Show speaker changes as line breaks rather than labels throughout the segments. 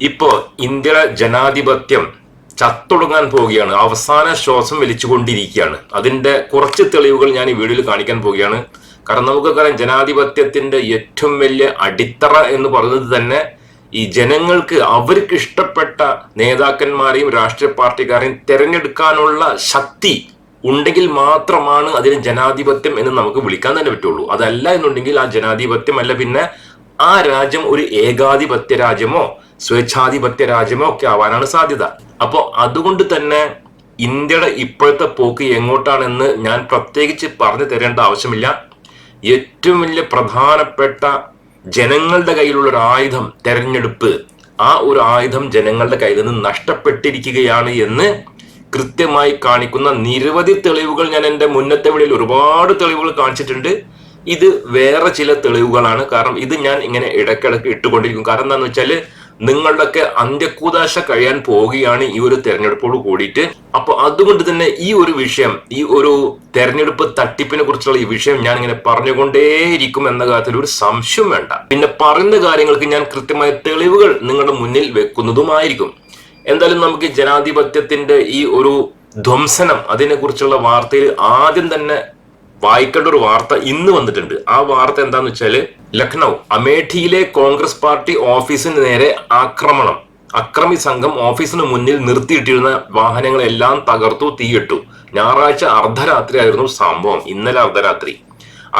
ഇപ്പോ ഇന്ത്യയുടെ ജനാധിപത്യം ചത്തൊടുങ്ങാൻ പോവുകയാണ്. അവസാന ശ്വാസം വലിച്ചുകൊണ്ടിരിക്കുകയാണ്. അതിന്റെ കുറച്ച് തെളിവുകൾ ഞാൻ ഈ വീഡിയോയിൽ കാണിക്കാൻ പോവുകയാണ്. കാരണം നമുക്കറിയാം ജനാധിപത്യത്തിന്റെ ഏറ്റവും വലിയ അടിത്തറ എന്ന് പറയുന്നത് തന്നെ ഈ ജനങ്ങൾക്ക് അവർക്ക് ഇഷ്ടപ്പെട്ട നേതാക്കന്മാരെയും രാഷ്ട്രീയ പാർട്ടിക്കാരെയും തിരഞ്ഞെടുക്കാനുള്ള ശക്തി ഉണ്ടെങ്കിൽ മാത്രമാണ് അതിന് ജനാധിപത്യം എന്ന് നമുക്ക് വിളിക്കാൻ തന്നെ പറ്റുള്ളൂ. അതല്ല എന്നുണ്ടെങ്കിൽ ആ ജനാധിപത്യം അല്ല പിന്നെ ആ രാജ്യം ഒരു ഏകാധിപത്യ രാജ്യമോ സ്വേച്ഛാധിപത്യ രാജ്യമോ ഒക്കെ ആവാനാണ് സാധ്യത. അപ്പോൾ അതുകൊണ്ട് തന്നെ ഇന്ത്യയുടെ ഇപ്പോഴത്തെ പോക്ക് എങ്ങോട്ടാണെന്ന് ഞാൻ പ്രത്യേകിച്ച് പറഞ്ഞു തരേണ്ട ആവശ്യമില്ല. ഏറ്റവും വലിയ പ്രധാനപ്പെട്ട ജനങ്ങളുടെ കയ്യിലുള്ള ഒരു ആയുധം തെരഞ്ഞെടുപ്പ്. ആ ഒരു ആയുധം ജനങ്ങളുടെ കയ്യിൽ നിന്ന് നഷ്ടപ്പെട്ടിരിക്കുകയാണ് എന്ന് കൃത്യമായി കാണിക്കുന്ന നിരവധി തെളിവുകൾ ഞാൻ എന്റെ മുന്നത്തെ വിളിയിൽ ഒരുപാട് തെളിവുകൾ കാണിച്ചിട്ടുണ്ട്. ഇത് വേറെ ചില തെളിവുകളാണ്. കാരണം ഇത് ഞാൻ ഇങ്ങനെ ഇടയ്ക്കിടയ്ക്ക് ഇട്ടുകൊണ്ടിരിക്കും. കാരണം എന്താണെന്ന് വെച്ചാൽ നിങ്ങളുടെയൊക്കെ അന്ത്യക്കൂതാശ കഴിയാൻ പോവുകയാണ് ഈ ഒരു തെരഞ്ഞെടുപ്പോട് കൂടിയിട്ട്. അപ്പൊ അതുകൊണ്ട് തന്നെ ഈ ഒരു വിഷയം ഈ ഒരു തെരഞ്ഞെടുപ്പ് തട്ടിപ്പിനെ കുറിച്ചുള്ള ഈ വിഷയം ഞാൻ ഇങ്ങനെ പറഞ്ഞുകൊണ്ടേയിരിക്കും എന്ന കാര്യത്തിൽ ഒരു സംശയം വേണ്ട. പിന്നെ പറയുന്ന കാര്യങ്ങൾക്ക് ഞാൻ കൃത്യമായ തെളിവുകൾ നിങ്ങളുടെ മുന്നിൽ വെക്കുന്നതുമായിരിക്കും. എന്തായാലും നമുക്ക് ജനാധിപത്യത്തിന്റെ ഈ ഒരു ധ്വംസനം അതിനെക്കുറിച്ചുള്ള വാർത്തയിൽ ആദ്യം തന്നെ വായിക്കേണ്ട ഒരു വാർത്ത ഇന്ന് വന്നിട്ടുണ്ട്. ആ വാർത്ത എന്താന്ന് വെച്ചാൽ ലക്നൗ അമേഠിയിലെ കോൺഗ്രസ് പാർട്ടി ഓഫീസിന് നേരെ ആക്രമണം. അക്രമി സംഘം ഓഫീസിന് മുന്നിൽ നിർത്തിയിട്ടിരുന്ന വാഹനങ്ങളെല്ലാം തകർത്തു തീയിട്ടു. ഞായറാഴ്ച അർദ്ധരാത്രി ആയിരുന്നു സംഭവം ഇന്നലെ അർദ്ധരാത്രി.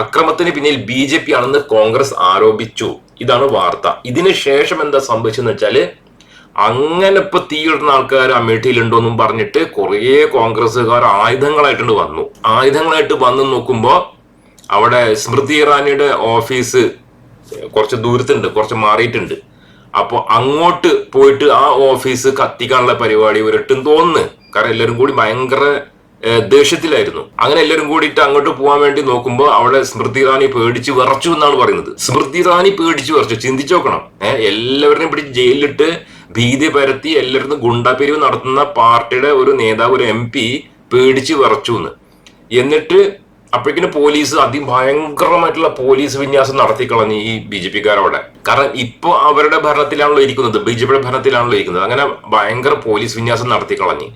അക്രമത്തിന് പിന്നിൽ ബി ജെ പി ആണെന്ന് കോൺഗ്രസ് ആരോപിച്ചു. ഇതാണ് വാർത്ത. ഇതിന് ശേഷം എന്താ സംഭവിച്ചെന്ന് വെച്ചാൽ അങ്ങനെ ഇപ്പൊ തീയിടുന്ന ആൾക്കാർ അമേഠിയിലുണ്ടോന്നും പറഞ്ഞിട്ട് കുറേ കോൺഗ്രസ്സുകാർ ആയുധങ്ങളായിട്ടുണ്ട് വന്നു. ആയുധങ്ങളായിട്ട് വന്നു നോക്കുമ്പോ അവിടെ സ്മൃതി ഇറാനിയുടെ ഓഫീസ് കുറച്ച് ദൂരത്തുണ്ട് കുറച്ച് മാറിയിട്ടുണ്ട്. അപ്പൊ അങ്ങോട്ട് പോയിട്ട് ആ ഓഫീസ് കത്തിക്കാനുള്ള പരിപാടി ഒരിട്ടും തോന്നുന്നു കാരണം എല്ലാവരും കൂടി ഭയങ്കര ദേഷ്യത്തിലായിരുന്നു. അങ്ങനെ എല്ലാവരും കൂടിയിട്ട് അങ്ങോട്ട് പോകാൻ വേണ്ടി നോക്കുമ്പോൾ അവിടെ സ്മൃതി ഇറാനി പേടിച്ച് വിറച്ചു എന്നാണ് പറയുന്നത്. സ്മൃതി ഇറാനി പേടിച്ച് വിറച്ചു. ചിന്തിച്ചു നോക്കണം. ഏഹ് എല്ലാവരെയും പിടിച്ച് ജയിലിലിട്ട് ഭീതി പരത്തി എല്ലായിടത്തും ഗുണ്ടാപിരിവ് നടത്തുന്ന പാർട്ടിയുടെ ഒരു നേതാവ് ഒരു എം പി പേടിച്ച് വിറച്ചു എന്ന് എന്നിട്ട് അപ്പോഴേക്കിന് പോലീസ് അതിഭയങ്കരമായിട്ടുള്ള പോലീസ് വിന്യാസം നടത്തി കളഞ്ഞു ഈ ബി ജെ പിക്കാരവിടെ. കാരണം ഇപ്പൊ അവരുടെ ഭരണത്തിലാണല്ലോ ഇരിക്കുന്നത് ബി ജെ പിയുടെ ഭരണത്തിലാണല്ലോ ഇരിക്കുന്നത്. അങ്ങനെ ഭയങ്കര പോലീസ് വിന്യാസം നടത്തി കളഞ്ഞു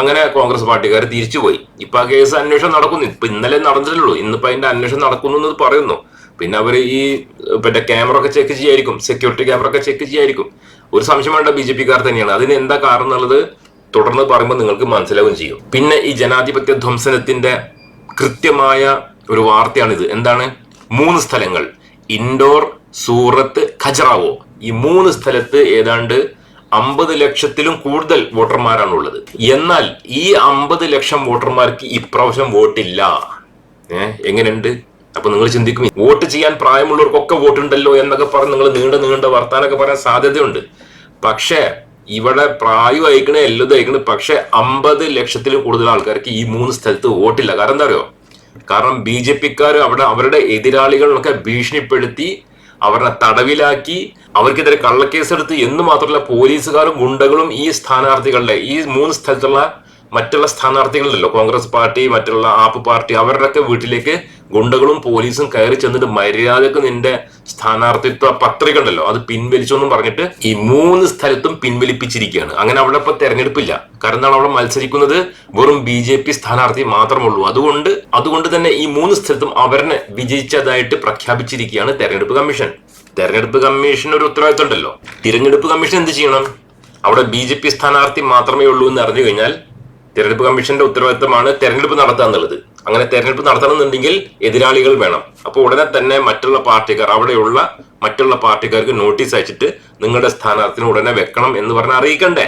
അങ്ങനെ കോൺഗ്രസ് പാർട്ടിക്കാർ തിരിച്ചുപോയി. ഇപ്പൊ ആ കേസ് അന്വേഷണം നടക്കുന്നു. ഇപ്പൊ ഇന്നലെ നടന്നിട്ടുള്ളൂ. ഇന്നിപ്പോ അതിന്റെ അന്വേഷണം നടക്കുന്നു എന്ന് പറയുന്നു. പിന്നെ അവർ ഈ പിന്നെ ക്യാമറ ഒക്കെ ചെക്ക് ചെയ്യായിരിക്കും. സെക്യൂരിറ്റി ക്യാമറ ഒക്കെ ചെക്ക് ചെയ്യായിരിക്കും. ഒരു സംശയം വേണ്ട ബി ജെ പിക്കാർ തന്നെയാണ്. അതിന് എന്താ കാരണം എന്നുള്ളത് തുടർന്ന് പറയുമ്പോൾ നിങ്ങൾക്ക് മനസ്സിലാവുകയും ചെയ്യും. പിന്നെ ഈ ജനാധിപത്യ ധ്വംസനത്തിന്റെ കൃത്യമായ ഒരു വാർത്തയാണിത്. എന്താണ്? മൂന്ന് സ്ഥലങ്ങൾ. ഇൻഡോർ സൂറത്ത് ഖജറാവോ. ഈ മൂന്ന് സ്ഥലത്ത് ഏതാണ്ട് അമ്പത് ലക്ഷത്തിലും കൂടുതൽ വോട്ടർമാരാണുള്ളത്. എന്നാൽ ഈ അമ്പത് ലക്ഷം വോട്ടർമാർക്ക് ഇപ്രാവശ്യം വോട്ടില്ല. ഏഹ് എങ്ങനെയുണ്ട്? അപ്പൊ നിങ്ങൾ ചിന്തിക്കും വോട്ട് ചെയ്യാൻ പ്രായമുള്ളവർക്കൊക്കെ വോട്ടുണ്ടല്ലോ എന്നൊക്കെ പറഞ്ഞ് നിങ്ങൾ നീണ്ട നീണ്ട വർത്താനൊക്കെ പറയാൻ സാധ്യതയുണ്ട്. പക്ഷേ ഇവിടെ പ്രായം അയക്കണേ എല്ലാം അയക്കണേ പക്ഷെ അമ്പത് ലക്ഷത്തിലും കൂടുതൽ ആൾക്കാർക്ക് ഈ മൂന്ന് സ്ഥലത്ത് വോട്ടില്ല. കാരണം എന്താ അറിയോ? കാരണം ബി ജെ പിക്കാർ അവിടെ അവരുടെ എതിരാളികളൊക്കെ ഭീഷണിപ്പെടുത്തി അവരെ തടവിലാക്കി അവർക്കെതിരെ കള്ളക്കേസെടുത്ത് എന്ന് മാത്രമല്ല പോലീസുകാരും ഗുണ്ടകളും ഈ സ്ഥാനാർത്ഥികളുടെ ഈ മൂന്ന് സ്ഥലത്തുള്ള മറ്റുള്ള സ്ഥാനാർത്ഥികളുണ്ടല്ലോ കോൺഗ്രസ് പാർട്ടി മറ്റുള്ള ആപ്പ് പാർട്ടി അവരുടെയൊക്കെ വീട്ടിലേക്ക് ഗുണ്ടകളും പോലീസും കയറി ചെന്നിട്ട് മര്യാദയ്ക്ക് നിന്റെ സ്ഥാനാർത്ഥിത്വ പത്രിക ഉണ്ടല്ലോ അത് പിൻവലിച്ചു എന്നും പറഞ്ഞിട്ട് ഈ മൂന്ന് സ്ഥലത്തും പിൻവലിപ്പിച്ചിരിക്കുകയാണ്. അങ്ങനെ അവിടെ ഇപ്പൊ തെരഞ്ഞെടുപ്പില്ല. കാരണം എന്താണ്? അവിടെ മത്സരിക്കുന്നത് വെറും ബി ജെ പി സ്ഥാനാർത്ഥി മാത്രമുള്ളൂ അതുകൊണ്ട് അതുകൊണ്ട് തന്നെ ഈ മൂന്ന് സ്ഥലത്തും അവരെ വിജയിച്ചതായിട്ട് പ്രഖ്യാപിച്ചിരിക്കുകയാണ് തെരഞ്ഞെടുപ്പ് കമ്മീഷൻ. തെരഞ്ഞെടുപ്പ് കമ്മീഷൻ ഒരു ഉത്തരവാദിത്തം ഉണ്ടല്ലോ തിരഞ്ഞെടുപ്പ് കമ്മീഷൻ എന്ത് ചെയ്യണം? അവിടെ ബി ജെ പി സ്ഥാനാർത്ഥി മാത്രമേ ഉള്ളൂ എന്ന് അറിഞ്ഞു കഴിഞ്ഞാൽ തെരഞ്ഞെടുപ്പ് കമ്മീഷന്റെ ഉത്തരവാദിത്തമാണ് തെരഞ്ഞെടുപ്പ് നടത്തുക എന്നുള്ളത്. അങ്ങനെ തെരഞ്ഞെടുപ്പ് നടത്തണമെന്നുണ്ടെങ്കിൽ എതിരാളികൾ വേണം. അപ്പോൾ ഉടനെ തന്നെ മറ്റുള്ള പാർട്ടിക്കാർ അവിടെയുള്ള മറ്റുള്ള പാർട്ടിക്കാർക്ക് നോട്ടീസ് അയച്ചിട്ട് നിങ്ങളുടെ സ്ഥാനാർത്ഥിനെ ഉടനെ വെക്കണം എന്ന് പറഞ്ഞ് അറിയിക്കണ്ടേ.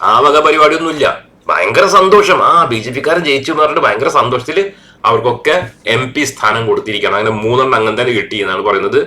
ആ വക പരിപാടിയൊന്നുമില്ല. ഭയങ്കര സന്തോഷം. ആ ബി ജെ പിക്കാരൻ ജയിച്ചു എന്ന് പറഞ്ഞിട്ട് ഭയങ്കര സന്തോഷത്തിൽ അവർക്കൊക്കെ എം പി സ്ഥാനം കൊടുത്തിരിക്കണം അങ്ങനെ മൂന്നെണ്ണം അങ്ങനെ തന്നെ കിട്ടി എന്നാണ് പറയുന്നത്.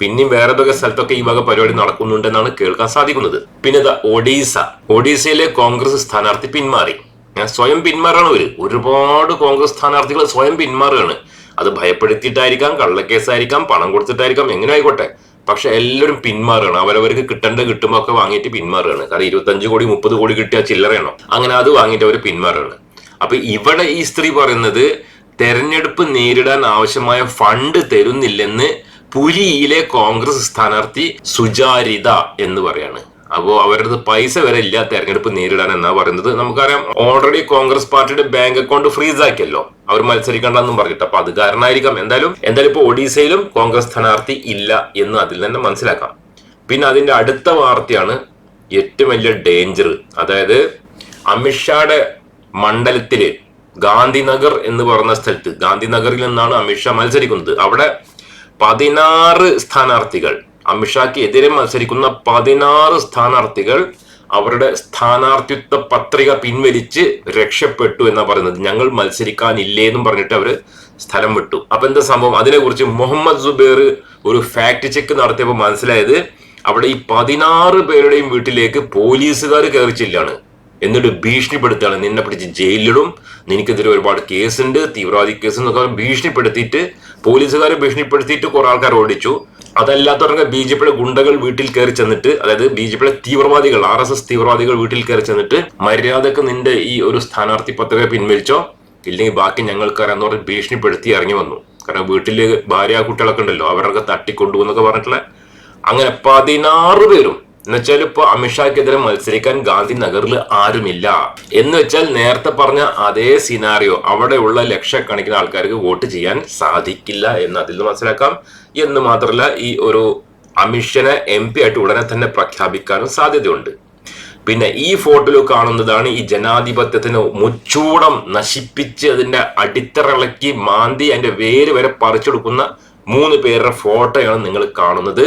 പിന്നെയും വേറെ ഏതൊക്കെ സ്ഥലത്തൊക്കെ ഈ വക പരിപാടി നടക്കുന്നുണ്ടെന്നാണ് കേൾക്കാൻ സാധിക്കുന്നത്. പിന്നെ ഒഡീസ. ഒഡീസയിലെ കോൺഗ്രസ് സ്ഥാനാർത്ഥി പിന്മാറി. സ്വയം പിന്മാറാണ് ഒരു ഒരുപാട് കോൺഗ്രസ് സ്ഥാനാർത്ഥികൾ സ്വയം പിന്മാറുകയാണ്. അത് ഭയപ്പെടുത്തിയിട്ടായിരിക്കാം കള്ളക്കേസായിരിക്കാം പണം കൊടുത്തിട്ടായിരിക്കാം എങ്ങനെ ആയിക്കോട്ടെ. പക്ഷെ എല്ലാവരും പിന്മാറുകയാണ്. അവരവർക്ക് കിട്ടേണ്ട കിട്ടുമ്പോൾ ഒക്കെ വാങ്ങിയിട്ട് പിന്മാറുകയാണ്. കാരണം ഇരുപത്തഞ്ച് കോടി മുപ്പത് കോടി കിട്ടിയ ചില്ലറയാണോ? അങ്ങനെ അത് വാങ്ങിയിട്ട് അവർ പിന്മാറുകയാണ്. അപ്പൊ ഇവിടെ ഈ സ്ത്രീ പറയുന്നത് തെരഞ്ഞെടുപ്പ് നേരിടാൻ ആവശ്യമായ ഫണ്ട് തരുന്നില്ലെന്ന് പുരിയിലെ കോൺഗ്രസ് സ്ഥാനാർത്ഥി സുചാരിത എന്ന് പറയാണ്. അപ്പോൾ അവരുടെ പൈസ വരെ ഇല്ല തെരഞ്ഞെടുപ്പ് നേരിടാൻ എന്നാ പറയുന്നത്? നമുക്കറിയാം ഓൾറെഡി കോൺഗ്രസ് പാർട്ടിയുടെ ബാങ്ക് അക്കൗണ്ട് ഫ്രീസ് ആക്കിയല്ലോ അവർ മത്സരിക്കണ്ടെന്നും പറഞ്ഞിട്ട്. അപ്പൊ അത് കാരണമായിരിക്കാം. എന്തായാലും എന്തായാലും ഇപ്പൊ ഒഡീസയിലും കോൺഗ്രസ് സ്ഥാനാർത്ഥി ഇല്ല എന്ന് അതിൽ തന്നെ മനസ്സിലാക്കാം. പിന്നെ അതിന്റെ അടുത്ത വാർത്തയാണ് ഏറ്റവും വലിയ ഡേഞ്ചർ അതായത് അമിത്ഷായുടെ മണ്ഡലത്തിൽ ഗാന്ധിനഗർ എന്ന് പറഞ്ഞ സ്ഥലത്ത് ഗാന്ധിനഗറിൽ നിന്നാണ് അമിത്ഷാ മത്സരിക്കുന്നത്. അവിടെ പതിനാറ് സ്ഥാനാർത്ഥികൾ അമിത്ഷാക്ക് എതിരെ മത്സരിക്കുന്ന പതിനാറ് സ്ഥാനാർത്ഥികൾ അവരുടെ സ്ഥാനാർത്ഥിത്വ പത്രിക പിൻവലിച്ച് രക്ഷപ്പെട്ടു എന്നാ പറയുന്നത്. ഞങ്ങൾ മത്സരിക്കാനില്ലേ എന്നും പറഞ്ഞിട്ട് അവർ സ്ഥലം വിട്ടു. അപ്പൊ എന്താ സംഭവം? അതിനെക്കുറിച്ച് മുഹമ്മദ് സുബേർ ഒരു ഫാക്ട് ചെക്ക് നടത്തിയപ്പോൾ മനസ്സിലായത് അവിടെ ഈ പതിനാറ് പേരുടെയും വീട്ടിലേക്ക് പോലീസുകാർ കയറി ചെല്ലാണ് എന്നിട്ട് ഭീഷണിപ്പെടുത്തുകയാണ്. നിന്നെ പിടിച്ച് ജയിലിലിടും. നിനക്കെതിരെ ഒരുപാട് കേസുണ്ട്. തീവ്രവാദി കേസ് എന്നൊക്കെ ഭീഷണിപ്പെടുത്തിയിട്ട് പോലീസുകാരെ ഭീഷണിപ്പെടുത്തിയിട്ട് കുറെ ആൾക്കാർ ഓടിച്ചു. അതല്ലാത്തവർക്ക് ബി ജെ പിയുടെ ഗുണ്ടകൾ വീട്ടിൽ കയറി ചെന്നിട്ട് അതായത് ബി ജെ പിയുടെ തീവ്രവാദികൾ ആർ എസ് എസ് തീവ്രവാദികൾ വീട്ടിൽ കയറി ചെന്നിട്ട് മര്യാദയ്ക്ക് നിന്റെ ഈ ഒരു സ്ഥാനാർത്ഥി പത്രിക പിൻവലിച്ചോ? ഇല്ലെങ്കിൽ ബാക്കി ഞങ്ങൾക്കറിയാന്ന് പറഞ്ഞ് ഭീഷണിപ്പെടുത്തി ഇറങ്ങി വന്നു. കാരണം വീട്ടിൽ ഭാര്യ കുട്ടികളൊക്കെ ഉണ്ടല്ലോ അവരൊക്കെ തട്ടിക്കൊണ്ടുപോകുന്നൊക്കെ പറഞ്ഞിട്ടുള്ള അങ്ങനെ പതിനാറ് പേരും എന്ന് വെച്ചാൽ ഇപ്പൊ അമിത്ഷാക്കെതിരെ മത്സരിക്കാൻ ഗാന്ധി നഗറിൽ ആരുമില്ല. എന്ന് വെച്ചാൽ നേരത്തെ പറഞ്ഞ അതേ സിനാറിയോ അവിടെയുള്ള ലക്ഷക്കണക്കിന് ആൾക്കാർക്ക് വോട്ട് ചെയ്യാൻ സാധിക്കില്ല എന്ന് അതിൽ മനസ്സിലാക്കാം. എന്ന് മാത്രമല്ല ഈ ഒരു അമിഷനെ എം പി ആയിട്ട് ഉടനെ തന്നെ പ്രഖ്യാപിക്കാനും സാധ്യതയുണ്ട്. പിന്നെ ഈ ഫോട്ടോയിൽ കാണുന്നതാണ് ഈ ജനാധിപത്യത്തിന് മുച്ചൂടം നശിപ്പിച്ച് അതിന്റെ അടിത്തറളക്കി മാന്തി അതിന്റെ വേര് വരെ പറിച്ചെടുക്കുന്ന മൂന്ന് പേരുടെ ഫോട്ടോയാണ് നിങ്ങൾ കാണുന്നത്.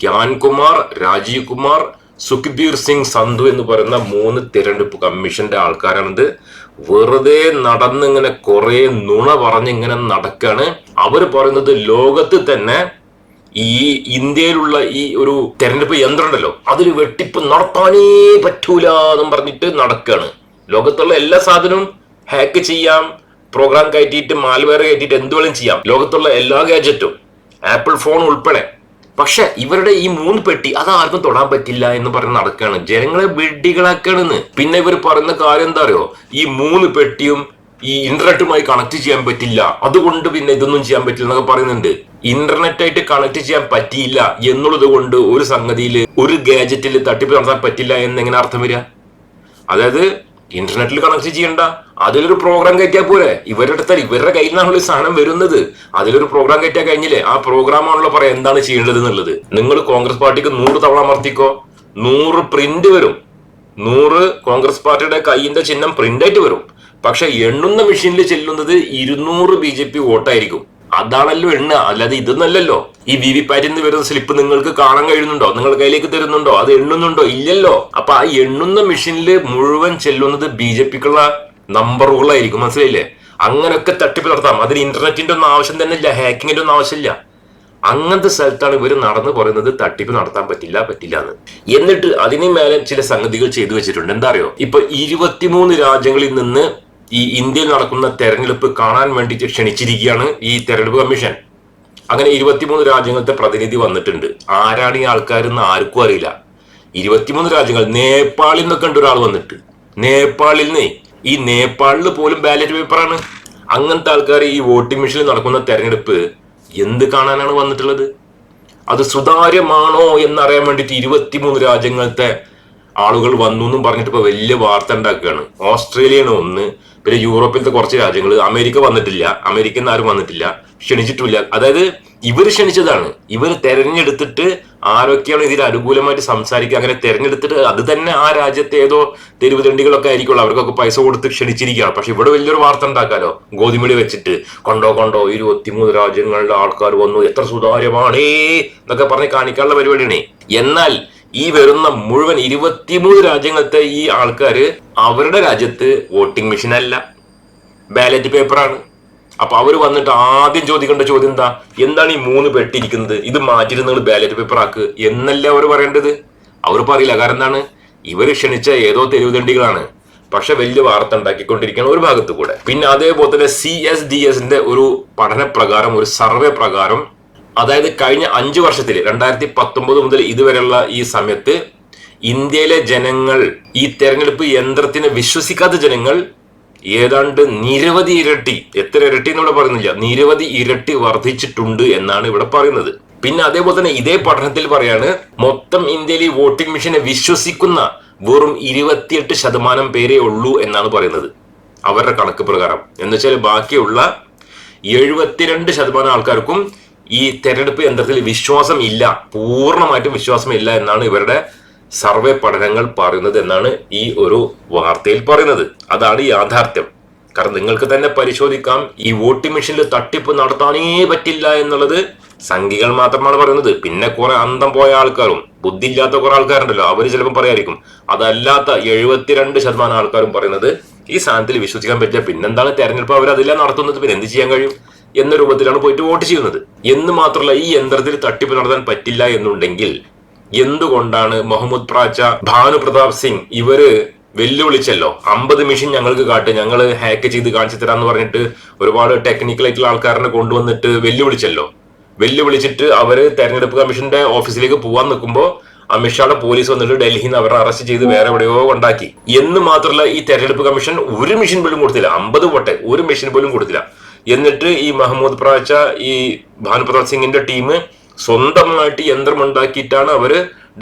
ഗ്യാൻകുമാർ രാജീവ് കുമാർ സുഖ്ബീർ സിംഗ് സന്ധു എന്ന് പറയുന്ന മൂന്ന് തിരഞ്ഞെടുപ്പ് കമ്മീഷന്റെ ആൾക്കാരാണിത്. വെറുതെ നടന്നിങ്ങനെ കുറെ നുണ പറഞ്ഞിങ്ങനെ നടക്കാണ്. അവർ പറയുന്നത് ലോകത്ത് തന്നെ ഈ ഇന്ത്യയിലുള്ള ഈ ഒരു തെരഞ്ഞെടുപ്പ് യന്ത്രം ഉണ്ടല്ലോ അതിൽ വെട്ടിപ്പ് നടത്താനേ പറ്റൂല എന്നും പറഞ്ഞിട്ട് നടക്കാണ്. ലോകത്തുള്ള എല്ലാ സാധനവും ഹാക്ക് ചെയ്യാം പ്രോഗ്രാം കയറ്റിയിട്ട് മാൽവെയർ കയറ്റിയിട്ട് എന്തുവേലും ചെയ്യാം. ലോകത്തുള്ള എല്ലാ ഗാജറ്റും ആപ്പിൾ ഫോൺ ഉൾപ്പെടെ പക്ഷെ ഇവരുടെ ഈ മൂന്ന് പെട്ടി അതാർക്കും തൊടാൻ പറ്റില്ല എന്ന് പറഞ്ഞ് നടക്കുകയാണ് ജനങ്ങളെ വെഡികളാക്കണെന്ന് പിന്നെ ഇവർ പറയുന്ന കാര്യം എന്താ അറിയോ? ഈ മൂന്ന് പെട്ടിയും ഈ ഇന്റർനെറ്റുമായി കണക്ട് ചെയ്യാൻ പറ്റില്ല. അതുകൊണ്ട് പിന്നെ ഇതൊന്നും ചെയ്യാൻ പറ്റില്ല എന്നൊക്കെ പറയുന്നുണ്ട്. ഇന്റർനെറ്റ് ആയിട്ട് കണക്ട് ചെയ്യാൻ പറ്റിയില്ല എന്നുള്ളത് കൊണ്ട് ഒരു സംഗതിയിൽ ഒരു ഗാജറ്റിൽ തട്ടിപ്പ് നടത്താൻ പറ്റില്ല എന്ന് എങ്ങനെ അർത്ഥം വരിക? അതായത് ഇന്റർനെറ്റിൽ കണക്ട് ചെയ്യണ്ട. അതിലൊരു പ്രോഗ്രാം കയറ്റിയാൽ പോരെ. ഇവരുടെ അടുത്താൽ ഇവരുടെ കയ്യിൽ നിന്നാണല്ലോ ഈ സാധനം വരുന്നത്. അതിലൊരു പ്രോഗ്രാം കയറ്റിയാൽ കഴിഞ്ഞില്ലേ? ആ പ്രോഗ്രാം ആണല്ലോ പറയാം എന്താണ് ചെയ്യേണ്ടത് എന്നുള്ളത്. നിങ്ങൾ കോൺഗ്രസ് പാർട്ടിക്ക് നൂറ് തവണ അമർത്തിക്കോ. നൂറ് പ്രിന്റ് വരും. നൂറ് കോൺഗ്രസ് പാർട്ടിയുടെ കൈയിന്റെ ചിഹ്നം പ്രിന്റ് ആയിട്ട് വരും. പക്ഷെ എണ്ണുന്ന മെഷീനിൽ ചെല്ലുന്നത് ഇരുന്നൂറ് ബി ജെ പി വോട്ടായിരിക്കും. അതാണല്ലോ എണ്ണ. അല്ലാതെ ഇതൊന്നല്ലല്ലോ. ഈ വി വി പാറ്റിൽ വരുന്ന സ്ലിപ്പ് നിങ്ങൾക്ക് കാണാൻ കഴിയുന്നുണ്ടോ? നിങ്ങൾ കയ്യിലേക്ക് തരുന്നുണ്ടോ? അത് എണ്ണുന്നുണ്ടോ? ഇല്ലല്ലോ. അപ്പൊ ആ എണ്ണുന്ന മെഷീനിൽ മുഴുവൻ ചെല്ലുന്നത് ബി ജെ പിക്കുള്ള നമ്പറുകളായിരിക്കും മനസ്സിലായില്ലേ? അങ്ങനെയൊക്കെ തട്ടിപ്പ് നടത്താം. അതിന് ഇന്റർനെറ്റിന്റെ ഒന്നും ആവശ്യം തന്നെ ഇല്ല. ഹാക്കിങ്ങിന്റെ ഒന്നും ആവശ്യമില്ല അങ്ങനത്തെ സ്ഥലത്താണ് ഇവർ നടന്ന് പറയുന്നത് തട്ടിപ്പ് നടത്താൻ പറ്റില്ല പറ്റില്ല എന്ന്. എന്നിട്ട് അതിന് മേലെ ചില സംഗതികൾ ചെയ്തു വെച്ചിട്ടുണ്ട്. എന്താ അറിയോ? ഇപ്പൊ ഇരുപത്തിമൂന്ന് രാജ്യങ്ങളിൽ നിന്ന് ഈ ഇന്ത്യയിൽ നടക്കുന്ന തെരഞ്ഞെടുപ്പ് കാണാൻ വേണ്ടി ക്ഷണിച്ചിരിക്കുകയാണ് ഈ തെരഞ്ഞെടുപ്പ് കമ്മീഷൻ. അങ്ങനെ ഇരുപത്തിമൂന്ന് രാജ്യങ്ങളുടെ പ്രതിനിധി വന്നിട്ടുണ്ട്. ആരാണ് ഈ ആൾക്കാരെന്ന് ആർക്കും അറിയില്ല. ഇരുപത്തിമൂന്ന് രാജ്യങ്ങൾ നേപ്പാളിൽ നിന്നൊക്കെ ഉണ്ട് ഒരാൾ വന്നിട്ട്. നേപ്പാളിൽ നിന്ന് ഈ നേപ്പാളിൽ പോലും ബാലറ്റ് പേപ്പറാണ്. അങ്ങനത്തെ ആൾക്കാർ ഈ വോട്ടിംഗ് മെഷീനിൽ നടക്കുന്ന തെരഞ്ഞെടുപ്പ് എന്ത് കാണാനാണ് വന്നിട്ടുള്ളത്? അത് സുതാര്യമാണോ എന്നറിയാൻ വേണ്ടിയിട്ട് ഇരുപത്തിമൂന്ന് രാജ്യങ്ങളത്തെ ആളുകൾ വന്നു എന്നും പറഞ്ഞിട്ട് ഇപ്പൊ വലിയ വാർത്ത ഉണ്ടാക്കുകയാണ്. ഓസ്ട്രേലിയയാണ് ഒന്ന് പിന്നെ യൂറോപ്പിലത്തെ കുറച്ച് രാജ്യങ്ങൾ അമേരിക്ക വന്നിട്ടില്ല അമേരിക്കൻ ആരും വന്നിട്ടില്ല ക്ഷണിച്ചിട്ടില്ല അതായത് ഇവർ ക്ഷണിച്ചതാണ്. ഇവർ തെരഞ്ഞെടുത്തിട്ട് ആരൊക്കെയാണ് ഇതിൽ അനുകൂലമായിട്ട് സംസാരിക്കുക അങ്ങനെ തെരഞ്ഞെടുത്തിട്ട് അത് തന്നെ ആ രാജ്യത്തെ ഏതോ തെരുവ് തണ്ടികളൊക്കെ ആയിരിക്കുള്ളൂ അവർക്കൊക്കെ പൈസ കൊടുത്ത് ക്ഷണിച്ചിരിക്കുകയാണ്. പക്ഷെ ഇവിടെ വലിയൊരു വാർത്ത ഉണ്ടാക്കാലോ? ഗോതിമണി വെച്ചിട്ട് കൊണ്ടോ കൊണ്ടോ ഇരുപത്തിമൂന്ന് രാജ്യങ്ങളുടെ ആൾക്കാർ വന്നു എത്ര സുതാര്യമാണേ എന്നൊക്കെ പറഞ്ഞ് കാണിക്കാനുള്ള പരിപാടിയാണ്. എന്നാൽ ഈ വരുന്ന മുഴുവൻ ഇരുപത്തിമൂന്ന് രാജ്യങ്ങളത്തെ ഈ ആൾക്കാർ അവരുടെ രാജ്യത്ത് വോട്ടിംഗ് മെഷീൻ അല്ല ബാലറ്റ് പേപ്പറാണ്. അപ്പൊ അവർ വന്നിട്ട് ആദ്യം ചോദിക്കേണ്ട ചോദ്യം എന്താ? എന്താണ് ഈ മൂന്ന് പെട്ടിരിക്കുന്നത്? ഇത് മാറ്റിയിട്ട് നിങ്ങൾ ബാലറ്റ് പേപ്പർ ആക്ക് എന്നല്ലേ അവർ പറയേണ്ടത്? അവർ പറയില്ല കാരണം എന്താണ്? ഇവർ ക്ഷണിച്ച ഏതോ തെരുവുതണ്ടികളാണ് പക്ഷെ വലിയ വാർത്ത ഉണ്ടാക്കിക്കൊണ്ടിരിക്കുകയാണ് ഒരു ഭാഗത്ത് കൂടെ. പിന്നെ അതേപോലെ തന്നെ സി എസ് ഡി എസിന്റെ ഒരു പഠന പ്രകാരം ഒരു സർവേ പ്രകാരം അതായത് കഴിഞ്ഞ അഞ്ച് വർഷത്തിൽ രണ്ടായിരത്തി പത്തൊമ്പത് മുതൽ ഇതുവരെയുള്ള ഈ സമയത്ത് ഇന്ത്യയിലെ ജനങ്ങൾ ഈ തെരഞ്ഞെടുപ്പ് യന്ത്രത്തിനെ വിശ്വസിക്കാത്ത ജനങ്ങൾ ഏതാണ്ട് നിരവധി ഇരട്ടി എത്ര ഇരട്ടി എന്നിവിടെ പറയുന്നില്ല നിരവധി ഇരട്ടി വർദ്ധിച്ചിട്ടുണ്ട് എന്നാണ് ഇവിടെ പറയുന്നത്. പിന്നെ അതേപോലെ തന്നെ ഇതേ പഠനത്തിൽ പറയാണ് മൊത്തം ഇന്ത്യയിൽ ഈ വോട്ടിംഗ് മെഷീനെ വിശ്വസിക്കുന്ന വെറും ഇരുപത്തിയെട്ട് ശതമാനം പേരേ ഉള്ളൂ എന്നാണ് പറയുന്നത് അവരുടെ കണക്ക് പ്രകാരം. എന്ന് വെച്ചാൽ ബാക്കിയുള്ള എഴുപത്തിരണ്ട് ശതമാനം ആൾക്കാർക്കും ഈ തെരഞ്ഞെടുപ്പ് യന്ത്രത്തിൽ വിശ്വാസം ഇല്ല പൂർണമായിട്ടും വിശ്വാസം ഇല്ല എന്നാണ് ഇവരുടെ സർവേ പഠനങ്ങൾ പറയുന്നത് എന്നാണ് ഈ ഒരു വാർത്തയിൽ പറയുന്നത്. അതാണ് യാഥാർത്ഥ്യം. കാരണം നിങ്ങൾക്ക് തന്നെ പരിശോധിക്കാം ഈ വോട്ടിംഗ് മെഷീനിൽ തട്ടിപ്പ് നടത്താനേ പറ്റില്ല എന്നുള്ളത് സംഘികൾ മാത്രമാണ് പറയുന്നത്. പിന്നെ കുറെ അന്തം പോയ ആൾക്കാരും ബുദ്ധിയില്ലാത്ത കുറെ ആൾക്കാരുണ്ടല്ലോ അവർ ചിലപ്പോൾ പറയായിരിക്കും അതല്ലാത്ത എഴുപത്തിരണ്ട് ശതമാനം ആൾക്കാരും പറയുന്നത് ഈ സാധനത്തിൽ വിശ്വസിക്കാൻ പറ്റില്ല. പിന്നെന്താണ് തെരഞ്ഞെടുപ്പ് അവർ അതില്ല നടത്തുന്നത്? പിന്നെ എന്ത് ചെയ്യാൻ കഴിയും? എന്ന രൂപത്തിലാണ് പോയിട്ട് വോട്ട് ചെയ്യുന്നത്. എന്ന് മാത്രമല്ല ഈ യന്ത്രത്തിൽ തട്ടിപ്പ് നടത്താൻ പറ്റില്ല എന്നുണ്ടെങ്കിൽ എന്തുകൊണ്ടാണ് മുഹമ്മദ് പ്രാച്ച ഭാനു പ്രതാപ് സിംഗ് ഇവർ വെല്ലുവിളിച്ചല്ലോ? അമ്പത് മെഷീൻ ഞങ്ങൾക്ക് കാട്ട് ഞങ്ങൾ ഹാക്ക് ചെയ്ത് കാണിച്ചു തരാന്ന് പറഞ്ഞിട്ട് ഒരുപാട് ടെക്നിക്കൽ ആയിട്ടുള്ള ആൾക്കാരെ കൊണ്ടുവന്നിട്ട് വെല്ലുവിളിച്ചല്ലോ? വെല്ലുവിളിച്ചിട്ട് അവർ തെരഞ്ഞെടുപ്പ് കമ്മീഷന്റെ ഓഫീസിലേക്ക് പോവാൻ നിൽക്കുമ്പോൾ അമിത്ഷായുടെ പോലീസ് വന്നിട്ട് ഡൽഹിയിൽ നിന്ന് അവരെ അറസ്റ്റ് ചെയ്ത് വേറെ എവിടെയോ കൊണ്ടാക്കി. എന്ന് മാത്രമല്ല ഈ തെരഞ്ഞെടുപ്പ് കമ്മീഷൻ ഒരു മെഷീൻ പോലും കൊടുത്തില്ല. അമ്പത് പോട്ടെ ഒരു മെഷീൻ പോലും കൊടുത്തില്ല. എന്നിട്ട് ഈ മഹമ്മൂദ് പ്രാച്ച ഈ ഭാനുപ്രതാപ് സിംഗിന്റെ ടീം സ്വന്തമായിട്ട് യന്ത്രം ഉണ്ടാക്കിയിട്ടാണ് അവർ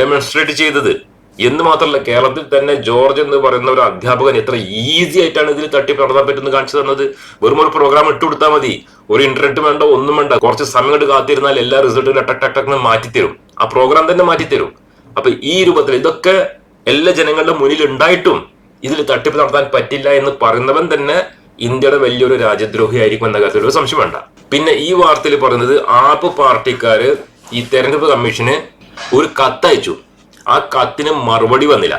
ഡെമോൺസ്ട്രേറ്റ് ചെയ്തത്. എന്ന് മാത്രമല്ല കേരളത്തിൽ തന്നെ ജോർജ് എന്ന് പറയുന്ന ഒരു അധ്യാപകൻ എത്ര ഈസി ആയിട്ടാണ് ഇതിൽ തട്ടിപ്പ് നടത്താൻ പറ്റുന്നത് കാണിച്ചു തന്നത്. വെറും ഒരു പ്രോഗ്രാം ഇട്ട് കൊടുത്താൽ മതി. ഒരു ഇന്റർനെറ്റ് വേണ്ട ഒന്നും വേണ്ട. കുറച്ച് സമയം കൊണ്ട് കാത്തിരുന്നാൽ എല്ലാ റിസൾട്ടും ടക് ടക്ക് മാറ്റി മാറ്റിത്തരും. ആ പ്രോഗ്രാം തന്നെ മാറ്റിത്തരും. അപ്പൊ ഈ രൂപത്തിൽ ഇതൊക്കെ എല്ലാ ജനങ്ങളുടെ മുന്നിൽ ഉണ്ടായിട്ടും ഇതിൽ തട്ടിപ്പ് നടത്താൻ പറ്റില്ല എന്ന് പറയുന്നവൻ തന്നെ ഇന്ത്യയുടെ വലിയൊരു രാജ്യദ്രോഹി ആയിരിക്കും എന്ന കാര്യത്തിൽ ഒരു സംശയം വേണ്ട. പിന്നെ ഈ വാർത്തയിൽ പറയുന്നത് ആപ്പ് പാർട്ടിക്കാര് ഈ തെരഞ്ഞെടുപ്പ് കമ്മീഷന് ഒരു കത്തയച്ചു. ആ കത്തിന് മറുപടി വന്നില്ല.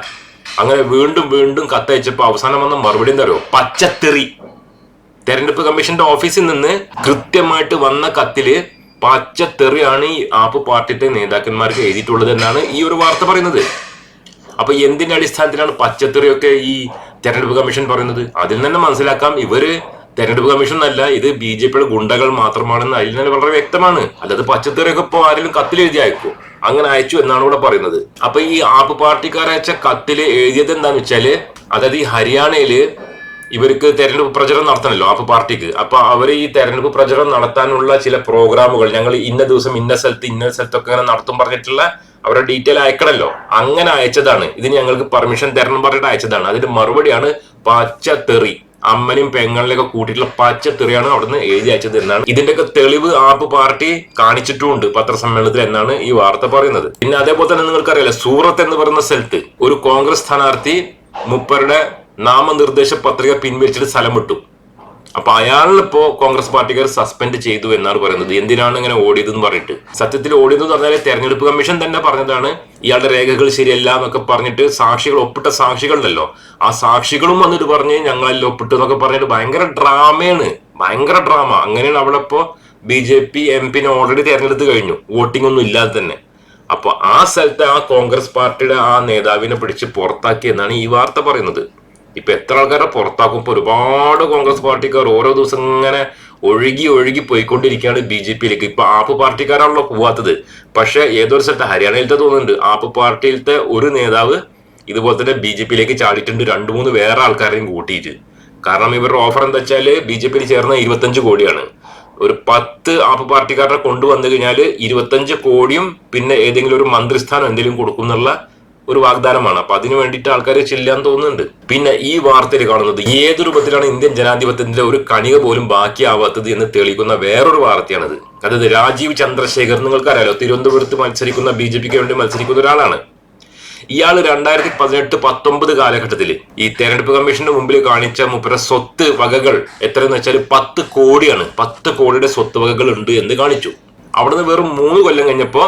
അങ്ങനെ വീണ്ടും വീണ്ടും കത്തയച്ചപ്പോൾ അവസാനം വന്ന മറുപടി എന്താ പറയുക പച്ചത്തെറി. തെരഞ്ഞെടുപ്പ് കമ്മീഷന്റെ ഓഫീസിൽ നിന്ന് കൃത്യമായിട്ട് വന്ന കത്തിൽ പച്ചത്തെറിയാണ് ഈ ആപ്പ് പാർട്ടിയുടെ നേതാക്കന്മാർക്ക് എഴുതിയിട്ടുള്ളത് എന്നാണ് ഈ ഒരു വാർത്ത പറയുന്നത്. അപ്പൊ എന്തിന്റെ അടിസ്ഥാനത്തിലാണ് പച്ചത്തെറിയൊക്കെ ഈ തെരഞ്ഞെടുപ്പ് കമ്മീഷൻ പറയുന്നത്? അതിൽ തന്നെ മനസ്സിലാക്കാം ഇവർ തെരഞ്ഞെടുപ്പ് കമ്മീഷൻ അല്ല ഇത് ബി ജെ പിയുടെ ഗുണ്ടകൾ മാത്രമാണെന്ന് അതിൽ തന്നെ വളരെ വ്യക്തമാണ്. അല്ലാതെ പച്ചത്തെറിയൊക്കെ ഇപ്പൊ ആരെങ്കിലും കത്തിൽ എഴുതി അയക്കും അങ്ങനെ അയച്ചു എന്നാണ് ഇവിടെ പറയുന്നത്. അപ്പൊ ഈ ആപ്പ് പാർട്ടിക്കാരെ അയച്ച കത്തിൽ എഴുതിയത് എന്താന്ന് വെച്ചാൽ അതായത് ഈ ഹരിയാനയിൽ ഇവർക്ക് തെരഞ്ഞെടുപ്പ് പ്രചരണം നടത്തണല്ലോ ആപ്പ് പാർട്ടിക്ക്. അപ്പൊ അവർ ഈ തെരഞ്ഞെടുപ്പ് പ്രചരണം നടത്താനുള്ള ചില പ്രോഗ്രാമുകൾ ഞങ്ങൾ ഇന്ന ദിവസം ഇന്ന സ്ഥലത്ത് ഇന്ന സ്ഥലത്തൊക്കെ ഇങ്ങനെ നടത്തും പറഞ്ഞിട്ടുള്ള അവരുടെ ഡീറ്റെയിൽ അയക്കണല്ലോ. അങ്ങനെ അയച്ചതാണ്. ഇതിന് ഞങ്ങൾക്ക് പെർമിഷൻ തരണം പറഞ്ഞിട്ട് അയച്ചതാണ്. അതിന്റെ മറുപടിയാണ് പച്ചത്തെറി അമ്മനും പെങ്ങളിലൊക്കെ കൂട്ടിയിട്ടുള്ള പച്ചത്തെറിയാണ് അവിടുന്ന് എഴുതി അയച്ചത് എന്നാണ്. ഇതിന്റെയൊക്കെ തെളിവ് ആപ്പ് പാർട്ടി കാണിച്ചിട്ടുമുണ്ട് പത്രസമ്മേളനത്തിൽ എന്നാണ് ഈ വാർത്ത പറയുന്നത്. പിന്നെ അതേപോലെ തന്നെ നിങ്ങൾക്കറിയാലോ സൂറത്ത് എന്ന് പറയുന്ന സ്ഥലത്ത് ഒരു കോൺഗ്രസ് സ്ഥാനാർത്ഥി മുപ്പരുടെ നാമനിർദ്ദേശ പത്രിക പിൻവലിച്ചിട്ട് സ്ഥലം വിട്ടു. അപ്പൊ അയാളിപ്പോ കോൺഗ്രസ് പാർട്ടിക്കാർ സസ്പെൻഡ് ചെയ്തു എന്നാണ് പറയുന്നത്. എന്തിനാണ് ഇങ്ങനെ ഓടിയതെന്ന് പറഞ്ഞിട്ട്? സത്യത്തിൽ ഓടിയതെന്ന് പറഞ്ഞാൽ തെരഞ്ഞെടുപ്പ് കമ്മീഷൻ തന്നെ പറഞ്ഞതാണ് ഇയാളുടെ രേഖകൾ ശരിയല്ല എന്നൊക്കെ പറഞ്ഞിട്ട് സാക്ഷികൾ ഒപ്പിട്ട സാക്ഷികളുണ്ടല്ലോ. ആ സാക്ഷികളും വന്നിട്ട് പറഞ്ഞ് ഞങ്ങളെല്ലാം ഒപ്പിട്ടു എന്നൊക്കെ പറഞ്ഞിട്ട് ഭയങ്കര ഡ്രാമയാണ്. ഭയങ്കര ഡ്രാമ. അങ്ങനെയാണ് അവിടെ ഇപ്പോ ബി ജെ പി എം പിന്നെ ഓൾറെഡി തെരഞ്ഞെടുത്ത് കഴിഞ്ഞു. വോട്ടിംഗ് ഒന്നും ഇല്ലാതെ തന്നെ. അപ്പൊ ആ സ്ഥലത്ത് ആ കോൺഗ്രസ് പാർട്ടിയുടെ ആ നേതാവിനെ പിടിച്ച് പുറത്താക്കി എന്നാണ് ഈ വാർത്ത പറയുന്നത്. ഇപ്പൊ എത്ര ആൾക്കാരെ പുറത്താക്കും ഇപ്പൊ ഒരുപാട് കോൺഗ്രസ് പാർട്ടിക്കാർ ഓരോ ദിവസം ഇങ്ങനെ ഒഴുകി ഒഴുകി പോയിക്കൊണ്ടിരിക്കുകയാണ് ബി ജെ പിയിലേക്ക്. ഇപ്പൊ ആപ്പ് പാർട്ടിക്കാരാണല്ലോ പോവാത്തത്. പക്ഷെ ഏതൊരു സ്ഥലത്ത് ഹരിയാനയിലത്തെ തോന്നുന്നുണ്ട്. ആപ്പ് പാർട്ടിയിലത്തെ ഒരു നേതാവ് ഇതുപോലെ തന്നെ ബി ജെ പിയിലേക്ക് ചാടിയിട്ടുണ്ട്. രണ്ടു മൂന്ന് വേറെ ആൾക്കാരെയും കൂട്ടിയിട്ട്. കാരണം ഇവരുടെ ഓഫർ എന്താ വെച്ചാൽ ബി ജെ പിയിൽ ചേർന്ന ഇരുപത്തഞ്ച് കോടിയാണ്. ഒരു പത്ത് ആപ്പ് പാർട്ടിക്കാരെ കൊണ്ടുവന്നു കഴിഞ്ഞാൽ ഇരുപത്തഞ്ച് കോടിയും പിന്നെ ഏതെങ്കിലും ഒരു മന്ത്രിസ്ഥാനം എന്തെങ്കിലും കൊടുക്കും എന്നുള്ള ഒരു വാഗ്ദാനമാണ്. അപ്പൊ അതിനു വേണ്ടിയിട്ട് ആൾക്കാർ ചെല്ലാൻ തോന്നുന്നുണ്ട്. പിന്നെ ഈ വാർത്തയിൽ കാണുന്നത് ഏത് രൂപത്തിലാണ് ഇന്ത്യൻ ജനാധിപത്യത്തിന്റെ ഒരു കണിക പോലും ബാക്കിയാവാത്തത് എന്ന് തെളിയിക്കുന്ന വേറൊരു വാർത്തയാണിത്. അതായത് രാജീവ് ചന്ദ്രശേഖർ നിങ്ങൾക്കറിയാലോ തിരുവനന്തപുരത്ത് മത്സരിക്കുന്ന ബി ജെ പിക്ക് വേണ്ടി മത്സരിക്കുന്ന ഒരാളാണ്. ഇയാൾ രണ്ടായിരത്തി പതിനെട്ട് പത്തൊമ്പത് കാലഘട്ടത്തിൽ ഈ തെരഞ്ഞെടുപ്പ് കമ്മീഷന്റെ മുമ്പിൽ കാണിച്ച മുപ്പര സ്വത്ത് വകകൾ എത്രയെന്ന് വെച്ചാൽ പത്ത് കോടിയാണ്. പത്ത് കോടിയുടെ സ്വത്ത് വകകൾ ഉണ്ട് എന്ന് കാണിച്ചു. അവിടുന്ന് വെറും മൂന്ന് കൊല്ലം കഴിഞ്ഞപ്പോ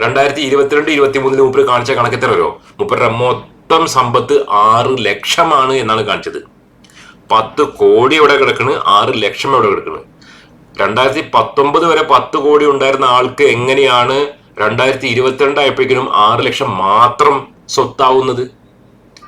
രണ്ടായിരത്തി ഇരുപത്തിരണ്ട് ഇരുപത്തി മൂന്നിന് മുപ്പർ കാണിച്ച കണക്ക് എത്ര വരോ മുപ്പരുടെ മൊത്തം സമ്പത്ത് ആറ് ലക്ഷമാണ് എന്നാണ് കാണിച്ചത്. പത്ത് കോടി എവിടെ കിടക്കണ്? ആറ് ലക്ഷം എവിടെ കിടക്കണ്? രണ്ടായിരത്തി പത്തൊമ്പത് വരെ പത്ത് കോടി ഉണ്ടായിരുന്ന ആൾക്ക് എങ്ങനെയാണ് രണ്ടായിരത്തി ഇരുപത്തിരണ്ട് ആയപ്പോഴേക്കും ആറ് ലക്ഷം മാത്രം സ്വത്താവുന്നത്?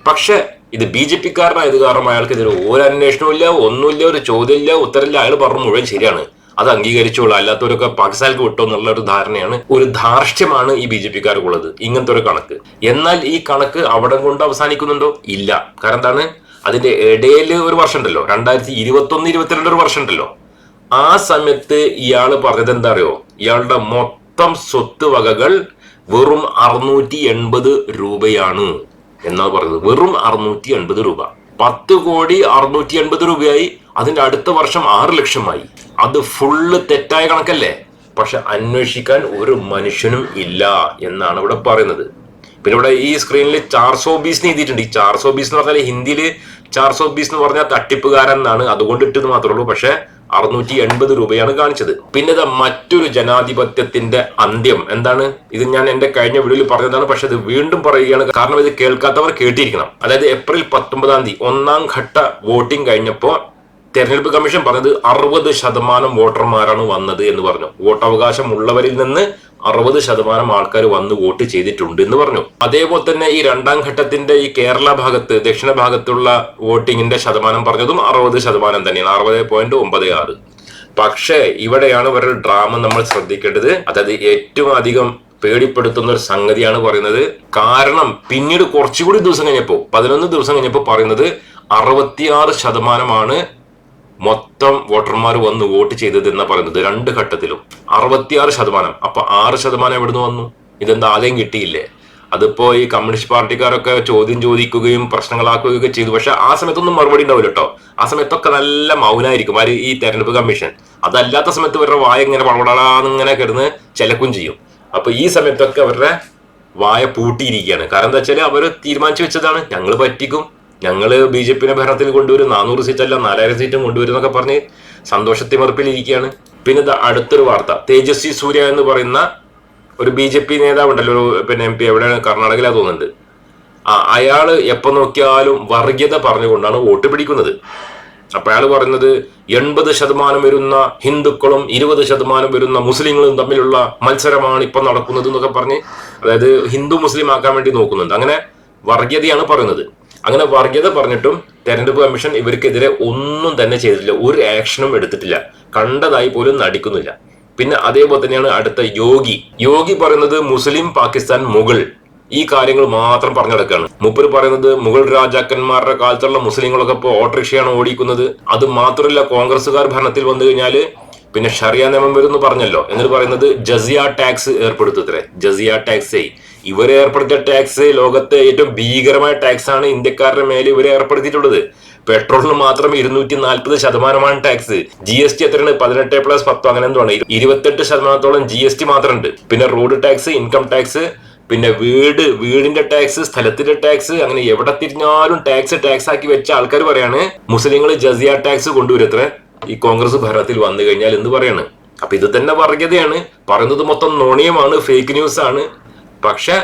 പക്ഷെ ഇത് ബി ജെ പിക്കാരനായത് കാരണം അയാൾക്ക് ഇതിന് ഒരു അന്വേഷണവും ഇല്ല ഒന്നുമില്ല ഒരു ചോദ്യമില്ല ഉത്തരമില്ല അയാൾ പറഞ്ഞു മുഴുവൻ ശരിയാണ്. അത് അംഗീകരിച്ചോളൂ അല്ലാത്തവരൊക്കെ പാകിസ്ഥാനിലേക്ക് വിട്ടോ എന്നുള്ള ഒരു ധാരണയാണ്. ഒരു ധാർഷ്ട്യമാണ് ഈ ബി ജെ പിക്കാർക്കുള്ളത്. ഇങ്ങനത്തെ ഒരു കണക്ക്. എന്നാൽ ഈ കണക്ക് അവിടെ കൊണ്ട് അവസാനിക്കുന്നുണ്ടോ? ഇല്ല. കാരണം എന്താണ്? അതിന്റെ ഇടയിൽ ഒരു വർഷം ഉണ്ടല്ലോ രണ്ടായിരത്തി ഇരുപത്തി ഒന്ന് ഇരുപത്തിരണ്ട് ഒരു വർഷം ഉണ്ടല്ലോ ആ സമയത്ത് ഇയാൾ പറഞ്ഞത് എന്താ അറിയോ? ഇയാളുടെ മൊത്തം സ്വത്ത് വകകൾ വെറും അറുന്നൂറ്റി എൺപത് രൂപയാണ് എന്നാണ് പറഞ്ഞത്. വെറും അറുന്നൂറ്റി എൺപത് രൂപ. പത്ത് കോടി അറുന്നൂറ്റി എൺപത് രൂപയായി. അതിന്റെ അടുത്ത വർഷം ആറ് ലക്ഷമായി. അത് ഫുള്ള് തെറ്റായ കണക്കല്ലേ? പക്ഷെ അന്വേഷിക്കാൻ ഒരു മനുഷ്യനും ഇല്ല എന്നാണ് ഇവിടെ പറയുന്നത്. പിന്നെ ഇവിടെ ഈ സ്ക്രീനിൽ ചാർസോ ബീസ് എഴുതിയിട്ടുണ്ട്. ഈ ചാർസോ ബീസ് എന്ന് പറഞ്ഞാൽ ഹിന്ദിയിൽ ചാർസോ ബീസ് എന്ന് പറഞ്ഞാൽ തട്ടിപ്പുകാരൻ എന്നാണ് അതുകൊണ്ട് ഇട്ടത് മാത്രമേ ഉള്ളൂ. പക്ഷെ അറുന്നൂറ്റി എൺപത് രൂപയാണ് കാണിച്ചത്. പിന്നെ മറ്റൊരു ജനാധിപത്യത്തിന്റെ അന്ത്യം. എന്താണ്? ഇത് ഞാൻ എന്റെ കഴിഞ്ഞ വീഡിയോയിൽ പറഞ്ഞതാണ്. പക്ഷെ ഇത് വീണ്ടും പറയുകയാണ്. കാരണം ഇത് കേൾക്കാത്തവർ കേട്ടിരിക്കണം. അതായത് ഏപ്രിൽ പത്തൊമ്പതാം തീയതി ഒന്നാം ഘട്ട വോട്ടിംഗ് കഴിഞ്ഞപ്പോ തെരഞ്ഞെടുപ്പ് കമ്മീഷൻ പറഞ്ഞത് അറുപത് ശതമാനം വോട്ടർമാരാണ് വന്നത് എന്ന് പറഞ്ഞു. വോട്ടവകാശം ഉള്ളവരിൽ നിന്ന് അറുപത് ശതമാനം ആൾക്കാർ വന്ന് വോട്ട് ചെയ്തിട്ടുണ്ട് എന്ന് പറഞ്ഞു. അതേപോലെ തന്നെ ഈ രണ്ടാം ഘട്ടത്തിന്റെ ഈ കേരള ഭാഗത്ത് ദക്ഷിണ ഭാഗത്തുള്ള വോട്ടിങ്ങിന്റെ ശതമാനം പറഞ്ഞതും അറുപത് ശതമാനം തന്നെയാണ്. അറുപത് പോയിന്റ് ഒമ്പത് ആറ്. പക്ഷേ ഇവിടെയാണ് ഇവരുടെ ഡ്രാമ നമ്മൾ ശ്രദ്ധിക്കേണ്ടത്. അതായത് ഏറ്റവും അധികം പേടിപ്പെടുത്തുന്ന ഒരു സംഗതിയാണ് പറയുന്നത്. കാരണം പിന്നീട് കുറച്ചുകൂടി ദിവസം കഴിഞ്ഞപ്പോ പതിനൊന്ന് ദിവസം കഴിഞ്ഞപ്പോ പറയുന്നത് അറുപത്തിയാറ് ശതമാനമാണ് മൊത്തം വോട്ടർമാർ വന്ന് വോട്ട് ചെയ്തത് എന്നാ പറയുന്നത്? രണ്ട് ഘട്ടത്തിലും. അറുപത്തിയാറ് ശതമാനം. അപ്പൊ ആറ് ശതമാനം എവിടുന്ന് വന്നു? ഇതെന്താ ആദ്യം കിട്ടിയില്ലേ? അതിപ്പോ ഈ കമ്മ്യൂണിസ്റ്റ് പാർട്ടിക്കാരൊക്കെ ചോദ്യം ചോദിക്കുകയും പ്രശ്നങ്ങളാക്കുകയൊക്കെ ചെയ്തു. പക്ഷെ ആ സമയത്തൊന്നും മറുപടി ഉണ്ടാവില്ല കേട്ടോ ആ സമയത്തൊക്കെ നല്ല മൗനായിരിക്കും. ആര് ഈ തെരഞ്ഞെടുപ്പ് കമ്മീഷൻ? അതല്ലാത്ത സമയത്ത് ഇവരുടെ വായ ഇങ്ങനെ വളവളാന്നിങ്ങനെ കിടന്ന് ചിലക്കും ചെയ്യും. അപ്പൊ ഈ സമയത്തൊക്കെ അവരുടെ വായ പൂട്ടിയിരിക്കുകയാണ്. കാരണം എന്താ വെച്ചാൽ അവർ തീരുമാനിച്ചു വെച്ചതാണ്. ഞങ്ങൾ പറ്റിക്കും. ഞങ്ങൾ ബി ജെ പിനെ ഭരണത്തിൽ കൊണ്ടുവരും നാനൂറ് സീറ്റ് അല്ല നാലായിരം സീറ്റും കൊണ്ടുവരും എന്നൊക്കെ പറഞ്ഞ് സന്തോഷത്തിമർപ്പിലിരിക്കുകയാണ് പിന്നെ അടുത്തൊരു വാർത്ത. തേജസ്വി സൂര്യ എന്ന് പറയുന്ന ഒരു ബി ജെ പി നേതാവുണ്ടല്ലോ പിന്നെ എം പി എവിടെയാണ്? കർണാടകയിലാ തോന്നുന്നുണ്ട്. ആ അയാൾ എപ്പോ നോക്കിയാലും വർഗീയത പറഞ്ഞുകൊണ്ടാണ് വോട്ട് പിടിക്കുന്നത്. അപ്പൊ അയാൾ പറയുന്നത് എൺപത് ശതമാനം വരുന്ന ഹിന്ദുക്കളും ഇരുപത് ശതമാനം വരുന്ന മുസ്ലിങ്ങളും തമ്മിലുള്ള മത്സരമാണ് ഇപ്പൊ നടക്കുന്നത് എന്നൊക്കെ പറഞ്ഞ് അതായത് ഹിന്ദു മുസ്ലിം ആക്കാൻ വേണ്ടി നോക്കുന്നുണ്ട്. അങ്ങനെ വർഗീയതയാണ് പറയുന്നത്. അങ്ങനെ വർഗീയത പറഞ്ഞിട്ടും തെരഞ്ഞെടുപ്പ് കമ്മീഷൻ ഇവർക്കെതിരെ ഒന്നും തന്നെ ചെയ്തിട്ടില്ല. ഒരു ആക്ഷനും എടുത്തിട്ടില്ല. കണ്ടതായി പോലും നടിക്കുന്നില്ല. പിന്നെ അതേപോലെ തന്നെയാണ് അടുത്ത യോഗി. യോഗി പറയുന്നത് മുസ്ലിം പാകിസ്ഥാൻ മുഗൾ. ഈ കാര്യങ്ങൾ മാത്രം പറഞ്ഞു നടക്കുകയാണ് മുപ്പർ പറയുന്നത് മുഗൾ രാജാക്കന്മാരുടെ കാലത്തുള്ള മുസ്ലിങ്ങളൊക്കെ ഇപ്പോൾ ഓട്ടോറിക്ഷയാണ് ഓടിക്കുന്നത്. അത് മാത്രമല്ല കോൺഗ്രസ്സുകാർ ഭരണത്തിൽ വന്നു കഴിഞ്ഞാൽ പിന്നെ ഷറിയ നിയമം വരുന്നു പറഞ്ഞല്ലോ. എന്നിട്ട് പറയുന്നത് ജസിയ ടാക്സ് ഏർപ്പെടുത്തത്രേ ജസിയ ടാക്സ് ഇവരെ ഏർപ്പെടുത്തിയ ടാക്സ് ലോകത്തെ ഏറ്റവും ഭീകരമായ ടാക്സ് ആണ് ഇന്ത്യക്കാരുടെ മേലെ ഇവരെ ഏർപ്പെടുത്തിയിട്ടുള്ളത്. പെട്രോളിന് മാത്രം ഇരുന്നൂറ്റി നാൽപ്പത് ശതമാനമാണ് ടാക്സ് ജി എസ് ടി എത്രയാണ് പതിനെട്ട് പ്ലസ് പത്തോ അങ്ങനെ എന്താണ് ഇരുപത്തെട്ട് ശതമാനത്തോളം ജി എസ് ടി മാത്രമുണ്ട്. പിന്നെ റോഡ് ടാക്സ് ഇൻകം ടാക്സ് പിന്നെ വീട് വീടിന്റെ ടാക്സ് സ്ഥലത്തിന്റെ ടാക്സ് അങ്ങനെ എവിടെ തിരിഞ്ഞാലും ടാക്സ് ടാക്സ് ആക്കി വെച്ച ആൾക്കാർ പറയാണ് മുസ്ലിങ്ങൾ ജസിയ ടാക്സ് കൊണ്ടുവരത്ര ഈ കോൺഗ്രസ് ഭരണത്തിൽ വന്നു കഴിഞ്ഞാൽ എന്ന് പറയാണ്? അപ്പൊ ഇത് തന്നെ വർഗതയാണ്. പറയുന്നത് മൊത്തം നോണിയമാണ് ഫേക്ക് ന്യൂസ് ആണ്. പക്ഷെ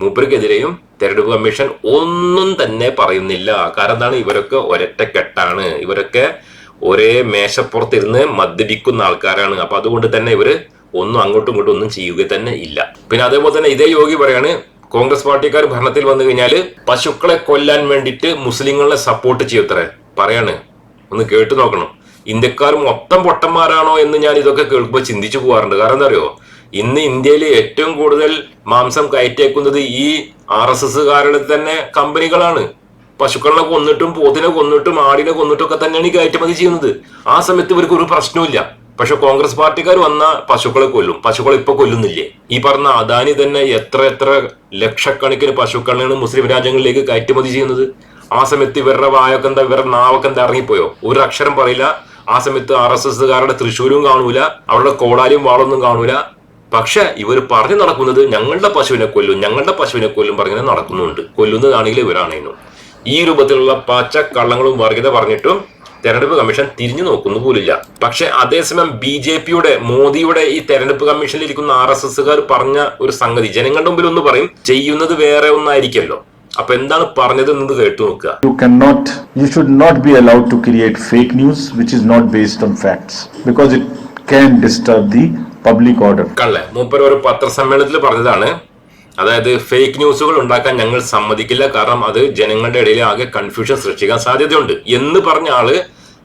മൂപ്പർക്കെതിരെയും തെരഞ്ഞെടുപ്പ് കമ്മീഷൻ ഒന്നും തന്നെ പറയുന്നില്ല. കാരണം എന്താണ് ഇവരൊക്കെ കെട്ടാണ് ഇവരൊക്കെ ഒരേ മേശപ്പുറത്തിരുന്ന് മദ്യപിക്കുന്ന ആൾക്കാരാണ്. അപ്പൊ അതുകൊണ്ട് തന്നെ ഇവർ ഒന്നും അങ്ങോട്ടും ഇങ്ങോട്ടും ഒന്നും ചെയ്യുക തന്നെ ഇല്ല. പിന്നെ അതേപോലെ തന്നെ ഇതേ യോഗി പറയാണ് കോൺഗ്രസ് പാർട്ടിക്കാർ ഭരണത്തിൽ വന്നു കഴിഞ്ഞാൽ പശുക്കളെ കൊല്ലാൻ വേണ്ടിയിട്ട് മുസ്ലിങ്ങളെ സപ്പോർട്ട് ചെയ്യത്രേ. പറയാണ്. ഒന്ന് കേട്ടു നോക്കണം. ഇന്ത്യക്കാർ മൊത്തം പൊട്ടന്മാരാണോ എന്ന് ഞാൻ ഇതൊക്കെ കേൾക്കുമ്പോൾ ചിന്തിച്ചു പോകാറുണ്ട്. കാരണം എന്താ അറിയോ? ഇന്ന് ഇന്ത്യയിൽ ഏറ്റവും കൂടുതൽ മാംസം കയറ്റേക്കുന്നത് ഈ ആർ എസ് എസ്സുകാരുടെ തന്നെ കമ്പനികളാണ്. പശുക്കളെ കൊന്നിട്ടും പോത്തിനെ കൊന്നിട്ടും ആടിനെ കൊന്നിട്ടും ഒക്കെ തന്നെയാണ് ഈ കയറ്റുമതി ചെയ്യുന്നത്. ആ സമയത്ത് ഇവർക്ക് ഒരു പ്രശ്നവുമില്ല. പക്ഷെ കോൺഗ്രസ് പാർട്ടിക്കാർ വന്ന പശുക്കളെ കൊല്ലും. പശുക്കളെ ഇപ്പൊ കൊല്ലുന്നില്ലേ? ഈ പറഞ്ഞ അദാനി തന്നെ എത്ര എത്ര ലക്ഷക്കണക്കിന് പശുക്കളാണ് മുസ്ലിം രാജ്യങ്ങളിലേക്ക് കയറ്റുമതി ചെയ്യുന്നത്. ആ സമയത്ത് ഇവരുടെ വായൊക്കെ എന്താ ഇവരുടെ നാവൊക്കെ എന്താ ഇറങ്ങിപ്പോയോ? ഒരു അക്ഷരം പറയില്ല. ആ സമയത്ത് ആർ എസ് എസ്സുകാരുടെ തൃശ്ശൂരും കാണൂല. അവരുടെ കോടാലിയും വാളൊന്നും കാണൂല. പക്ഷെ ഇവർ പറഞ്ഞു നടക്കുന്നത് ഞങ്ങളുടെ പശുവിനെ കൊല്ലും ഞങ്ങളുടെ പശുവിനെ കൊല്ലും പറഞ്ഞു നടക്കുന്നുണ്ട്. കൊല്ലുന്നതാണെങ്കിൽ ഇവരാണേനും ഈ രൂപത്തിലുള്ള പച്ച കള്ളങ്ങളും വർഗീയത പറഞ്ഞിട്ടും തെരഞ്ഞെടുപ്പ് കമ്മീഷൻ തിരിഞ്ഞു നോക്കുന്നു പോലില്ല. പക്ഷെ അതേസമയം ബി ജെ പിയുടെ മോദിയുടെ ഈ തെരഞ്ഞെടുപ്പ് കമ്മീഷനിൽ ഇരിക്കുന്ന ആർ എസ് എസ്സുകാർ പറഞ്ഞ ഒരു സംഗതി ജനങ്ങളുടെ മുമ്പിൽ ഒന്ന് പറയും ചെയ്യുന്നത് വേറെ ഒന്നായിരിക്കല്ലോ. അപ്പൊ എന്താണ് പറഞ്ഞത് എന്നത് കേട്ടു നോക്കുക.
Cannot, you should not be allowed to create fake news which is not based on facts because it can disturb the public order
കള്ളെ മൂപ്പർ ഒരു പത്രസമ്മേളനത്തിൽ പറഞ്ഞതാണ്. അതായത് ഫേക്ക് ന്യൂസുകൾ ഉണ്ടാക്കാൻ ഞങ്ങൾ സമ്മതിക്കില്ല. കാരണം അത് ജനങ്ങളുടെ ഇടയിൽ ആകെ കൺഫ്യൂഷൻ സൃഷ്ടിക്കാൻ സാധ്യതയുണ്ട്. എന്ന് പറഞ്ഞ ആൾ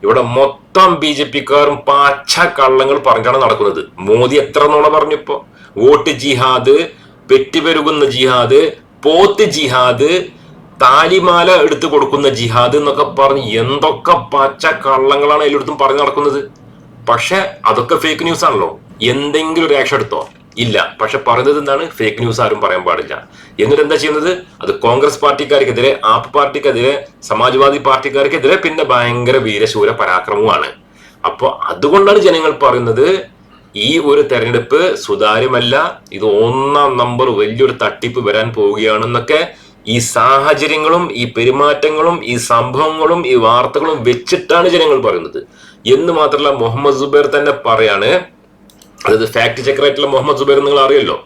ഇവിടെ മൊത്തം ബി ജെ പിക്കാരും പാച്ച കള്ളങ്ങൾ പറഞ്ഞാണ് നടക്കുന്നത്. മോദി എത്ര നോള പറഞ്ഞു ഇപ്പോ? വോട്ട് ജിഹാദ് പെറ്റുപെരുകുന്ന ജിഹാദ് പോത്ത് ജിഹാദ് താലിമാല എടുത്തു കൊടുക്കുന്ന ജിഹാദ് എന്നൊക്കെ പറഞ്ഞ് എന്തൊക്കെ പാച്ച കള്ളങ്ങളാണ് എല്ലായിടത്തും പറഞ്ഞു നടക്കുന്നത്. പക്ഷെ അതൊക്കെ ഫേക്ക് ന്യൂസ് ആണല്ലോ. എന്തെങ്കിലും ഒരു ആക്ഷൻ എടുത്തോ? ഇല്ല. പക്ഷെ പറയുന്നത് എന്താണ്? ഫേക്ക് ന്യൂസ് ആരും പറയാൻ പാടില്ല. എന്നിട്ട് എന്താ ചെയ്യുന്നത്? അത് കോൺഗ്രസ് പാർട്ടിക്കാർക്കെതിരെ ആപ്പ് പാർട്ടിക്കെതിരെ സമാജ്വാദി പാർട്ടിക്കാർക്കെതിരെ പിന്നെ ഭയങ്കര വീരശൂര പരാക്രമവുമാണ്. അപ്പോൾ അതുകൊണ്ടാണ് ജനങ്ങൾ പറയുന്നത് ഈ ഒരു തെരഞ്ഞെടുപ്പ് സുതാര്യമല്ല ഇത് ഒന്നാം നമ്പർ വലിയൊരു തട്ടിപ്പ് വരാൻ പോവുകയാണെന്നൊക്കെ ഈ സാഹചര്യങ്ങളും ഈ പെരുമാറ്റങ്ങളും ഈ സംഭവങ്ങളും ഈ വാർത്തകളും വെച്ചിട്ടാണ് ജനങ്ങൾ പറയുന്നത്. എന്ന് മാത്രമല്ല മുഹമ്മദ് സുബൈർ തന്നെ പറയാണ് അതായത് ഫാക്ട് ചെക്കറായിട്ടുള്ള മുഹമ്മദ് സുബൈർ നിങ്ങൾ അറിയല്ലോ.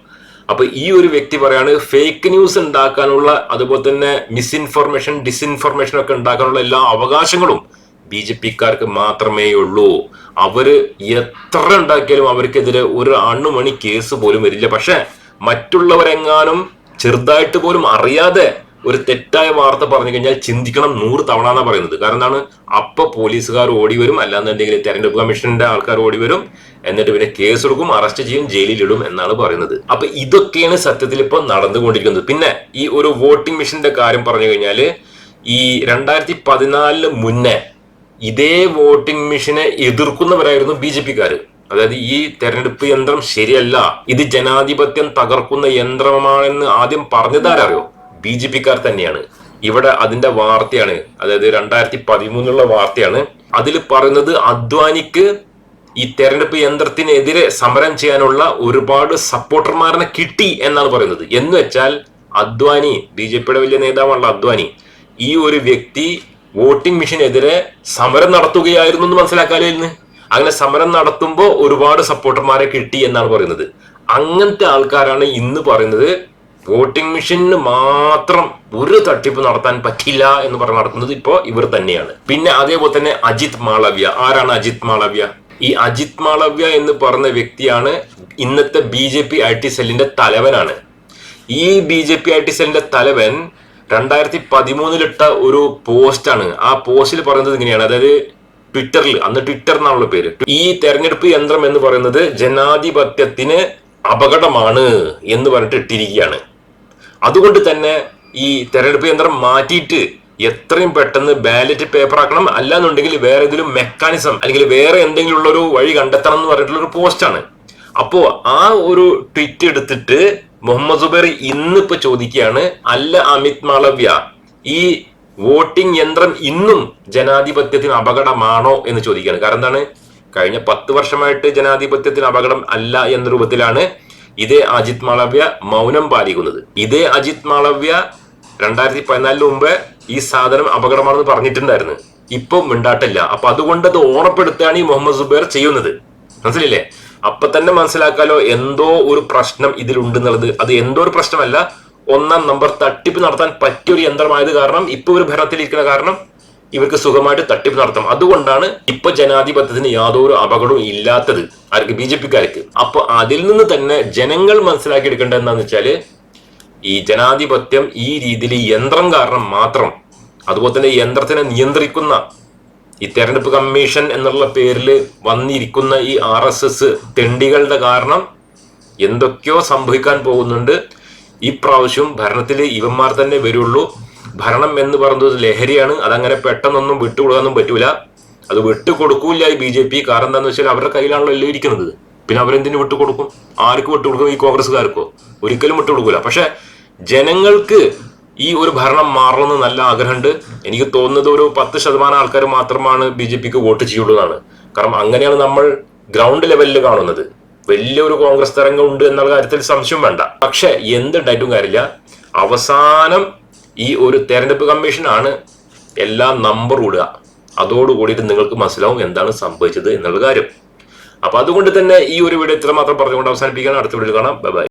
അപ്പൊ ഈ ഒരു വ്യക്തി പറയാണ് ഫേക്ക് ന്യൂസ് ഉണ്ടാക്കാനുള്ള അതുപോലെ തന്നെ മിസ്ഇൻഫർമേഷൻ ഡിസ്ഇൻഫർമേഷൻ ഒക്കെ ഉണ്ടാക്കാനുള്ള എല്ലാ അവകാശങ്ങളും ബി ജെ പിക്കാർക്ക് മാത്രമേ ഉള്ളൂ. അവർ എത്ര ഉണ്ടാക്കിയാലും അവർക്കെതിരെ ഒരു അണുമണി കേസ് പോലും വരില്ല. പക്ഷെ മറ്റുള്ളവരെങ്ങാനും ചെറുതായിട്ട് പോലും അറിയാതെ ഒരു തെറ്റായ വാർത്ത പറഞ്ഞു കഴിഞ്ഞാൽ ചിന്തിക്കണം നൂറ് തവണ എന്നാണ് പറയുന്നത്. കാരണം എന്താണ്? അപ്പൊ പോലീസുകാർ ഓടി വരും. അല്ലാന്നുണ്ടെങ്കിൽ തെരഞ്ഞെടുപ്പ് കമ്മീഷന്റെ ആൾക്കാർ ഓടി വരും. എന്നിട്ട് പിന്നെ കേസ് എടുക്കും അറസ്റ്റ് ചെയ്യും ജയിലിലിടും എന്നാണ് പറയുന്നത്. അപ്പൊ ഇതൊക്കെയാണ് സത്യത്തിൽ ഇപ്പൊ നടന്നുകൊണ്ടിരിക്കുന്നത്. പിന്നെ ഈ ഒരു വോട്ടിംഗ് മെഷീന്റെ കാര്യം പറഞ്ഞു കഴിഞ്ഞാൽ ഈ രണ്ടായിരത്തി പതിനാലിന് മുന്നേ ഇതേ വോട്ടിംഗ് മെഷീനെ എതിർക്കുന്നവരായിരുന്നു ബി ജെ പിക്കാര്. അതായത് ഈ തെരഞ്ഞെടുപ്പ് യന്ത്രം ശരിയല്ല ഇത് ജനാധിപത്യം തകർക്കുന്ന യന്ത്രമാണെന്ന് ആദ്യം പറഞ്ഞതാരറിയോ ബി ജെ പിക്കാർ തന്നെയാണ്. ഇവിടെ അതിന്റെ വാർത്തയാണ് അതായത് രണ്ടായിരത്തി പതിമൂന്നുള്ള വാർത്തയാണ്. അതിൽ പറയുന്നത് അദ്വാനിക്ക് ഈ തെരഞ്ഞെടുപ്പ് യന്ത്രത്തിനെതിരെ സമരം ചെയ്യാനുള്ള ഒരുപാട് സപ്പോർട്ടർമാരനെ കിട്ടി എന്നാണ് പറയുന്നത്. എന്ന് വെച്ചാൽ അദ്വാനി ബി ജെ പിയുടെ വലിയ നേതാവാണല്ലോ അദ്വാനി. ഈ ഒരു വ്യക്തി വോട്ടിംഗ് മെഷീനെതിരെ സമരം നടത്തുകയായിരുന്നു എന്ന് മനസ്സിലാക്കാലോ ഇന്ന്? അങ്ങനെ സമരം നടത്തുമ്പോൾ ഒരുപാട് സപ്പോർട്ടർമാരെ കിട്ടി എന്നാണ് പറയുന്നത്. അങ്ങനത്തെ ആൾക്കാരാണ് ഇന്ന് പറയുന്നത് വോട്ടിംഗ് മെഷീനിന് മാത്രം ഒരു തട്ടിപ്പ് നടത്താൻ പറ്റില്ല എന്ന് പറഞ്ഞ് നടക്കുന്നത് ഇപ്പോ ഇവർ തന്നെയാണ്. പിന്നെ അതേപോലെ തന്നെ അജിത് മാളവ്യ. ആരാണ് അജിത് മാളവ്യ? ഈ അജിത് മാളവ്യ എന്ന് പറഞ്ഞ വ്യക്തിയാണ് ഇന്നത്തെ B J P I T സെല്ലിന്റെ തലവനാണ്. ഈ B J P I T സെല്ലിന്റെ തലവൻ രണ്ടായിരത്തി പതിമൂന്നിലിട്ട ഒരു പോസ്റ്റാണ്. ആ പോസ്റ്റിൽ പറയുന്നത് ഇങ്ങനെയാണ്. അതായത് ട്വിറ്ററിൽ അന്ന് ട്വിറ്റർ എന്നാണുള്ള പേര്. ഈ തെരഞ്ഞെടുപ്പ് യന്ത്രം എന്ന് പറയുന്നത് ജനാധിപത്യത്തിന് അപകടമാണ് എന്ന് പറഞ്ഞിട്ട് ഇട്ടിരിക്കുകയാണ്. അതുകൊണ്ട് തന്നെ ഈ തെരഞ്ഞെടുപ്പ് യന്ത്രം മാറ്റിയിട്ട് എത്രയും പെട്ടെന്ന് ബാലറ്റ് പേപ്പർ ആക്കണം അല്ലാന്നുണ്ടെങ്കിൽ വേറെ ഏതെങ്കിലും മെക്കാനിസം അല്ലെങ്കിൽ വേറെ എന്തെങ്കിലും ഉള്ള ഒരു വഴി കണ്ടെത്തണം എന്ന് പറഞ്ഞിട്ടുള്ള ഒരു പോസ്റ്റാണ് അപ്പോ ആ ഒരു ട്വീറ്റ് എടുത്തിട്ട് മുഹമ്മദ് സുബൈർ ഇന്നിപ്പോ ചോദിക്കുകയാണ് അല്ല അമിത് മാളവ്യ ഈ വോട്ടിംഗ് യന്ത്രം ഇന്നും ജനാധിപത്യത്തിന് അപകടമാണോ എന്ന് ചോദിക്കുകയാണ്. കാരണം എന്താണ്? കഴിഞ്ഞ പത്ത് വർഷമായിട്ട് ജനാധിപത്യത്തിന് അപകടം അല്ല എന്ന രൂപത്തിലാണ് ഇതേ അജിത് മാളവ്യ മൗനം പാലിക്കുന്നത്. ഇതേ അജിത് മാളവ്യ രണ്ടായിരത്തി പതിനാലിന് മുമ്പ് ഈ സാധനം അപകടമാണെന്ന് പറഞ്ഞിട്ടുണ്ടായിരുന്നു. ഇപ്പൊ മിണ്ടാട്ടില്ല. അപ്പൊ അതുകൊണ്ട് അത് ഓർമ്മപ്പെടുത്തുകയാണ് ഈ മുഹമ്മദ് സുബേർ ചെയ്യുന്നത്. മനസ്സിലില്ലേ? അപ്പൊ തന്നെ മനസ്സിലാക്കാലോ എന്തോ ഒരു പ്രശ്നം ഇതിലുണ്ടെന്നുള്ളത്. അത് എന്തോ ഒരു പ്രശ്നമല്ല. ഒന്നാം നമ്പർ തട്ടിപ്പ് നടത്താൻ പറ്റിയ ഒരു യന്ത്രമായത് കാരണം ഇപ്പൊ ഒരു ഭരണത്തിലിരിക്കുന്ന കാരണം ഇവർക്ക് സുഖമായിട്ട് തട്ടിപ്പ് നടത്താം അതുകൊണ്ടാണ് ഇപ്പൊ ജനാധിപത്യത്തിന് യാതൊരു അപകടവും ഇല്ലാത്തത് ആർക്ക് ബി ജെ പിക്കാർക്ക്. അപ്പൊ അതിൽ നിന്ന് തന്നെ ജനങ്ങൾ മനസ്സിലാക്കി എടുക്കേണ്ടത് എന്താണെന്ന് വെച്ചാൽ ഈ ജനാധിപത്യം ഈ രീതിയിൽ യന്ത്രം കാരണം മാത്രം അതുപോലെ തന്നെ യന്ത്രത്തിനെ നിയന്ത്രിക്കുന്ന ഈ തെരഞ്ഞെടുപ്പ് കമ്മീഷൻ എന്നുള്ള പേരിൽ വന്നിരിക്കുന്ന ഈ ആർ എസ് എസ് തെണ്ടികളുടെ കാരണം എന്തൊക്കെയോ സംഭവിക്കാൻ പോകുന്നുണ്ട്. ഈ പ്രാവശ്യവും ഭരണത്തിൽ ഇവന്മാർ തന്നെ വരുള്ളൂ. ഭരണം എന്ന് പറയുന്നത് ലഹരിയാണ്. അതങ്ങനെ പെട്ടെന്നൊന്നും വിട്ടുകൊടുക്കാനൊന്നും പറ്റൂല. അത് വിട്ടുകൊടുക്കൂല ഈ ബി ജെ പി. കാരണം എന്താണെന്ന് വെച്ചാൽ അവരുടെ കയ്യിലാണല്ലോ എല്ലാം ഇരിക്കുന്നത്. പിന്നെ അവരെന്തിനു വിട്ടുകൊടുക്കും? ആർക്ക് വിട്ടുകൊടുക്കും ഈ കോൺഗ്രസ്സുകാർക്കോ? ഒരിക്കലും വിട്ടുകൊടുക്കൂല. പക്ഷെ ജനങ്ങൾക്ക് ഈ ഒരു ഭരണം മാറണമെന്ന് നല്ല ആഗ്രഹമുണ്ട്. എനിക്ക് തോന്നുന്നത് ഒരു പത്ത് ശതമാനം ആൾക്കാർ മാത്രമാണ് ബി ജെ പിക്ക് വോട്ട് ചെയ്യുള്ളൂ എന്നാണ്. കാരണം അങ്ങനെയാണ് നമ്മൾ ഗ്രൗണ്ട് ലെവലിൽ കാണുന്നത്. വലിയൊരു കോൺഗ്രസ് തരംഗം ഉണ്ട് എന്നുള്ള കാര്യത്തിൽ സംശയം വേണ്ട. പക്ഷെ എന്തുണ്ടായിട്ടും കാര്യമില്ല. അവസാനം ഈ ഒരു തെരഞ്ഞെടുപ്പ് കമ്മീഷനാണ് എല്ലാം നമ്പർ ഇടുക. അതോടുകൂടിയിട്ട് നിങ്ങൾക്ക് മനസ്സിലാവും എന്താണ് സംഭവിച്ചത് എന്നുള്ള കാര്യം. അപ്പൊ അതുകൊണ്ട് തന്നെ ഈ ഒരു വീഡിയോ ഇത്ര മാത്രം പറഞ്ഞുകൊണ്ട് അവസാനിപ്പിക്കുകയാണ്. അടുത്ത വീഡിയോ കാണാം. ബൈ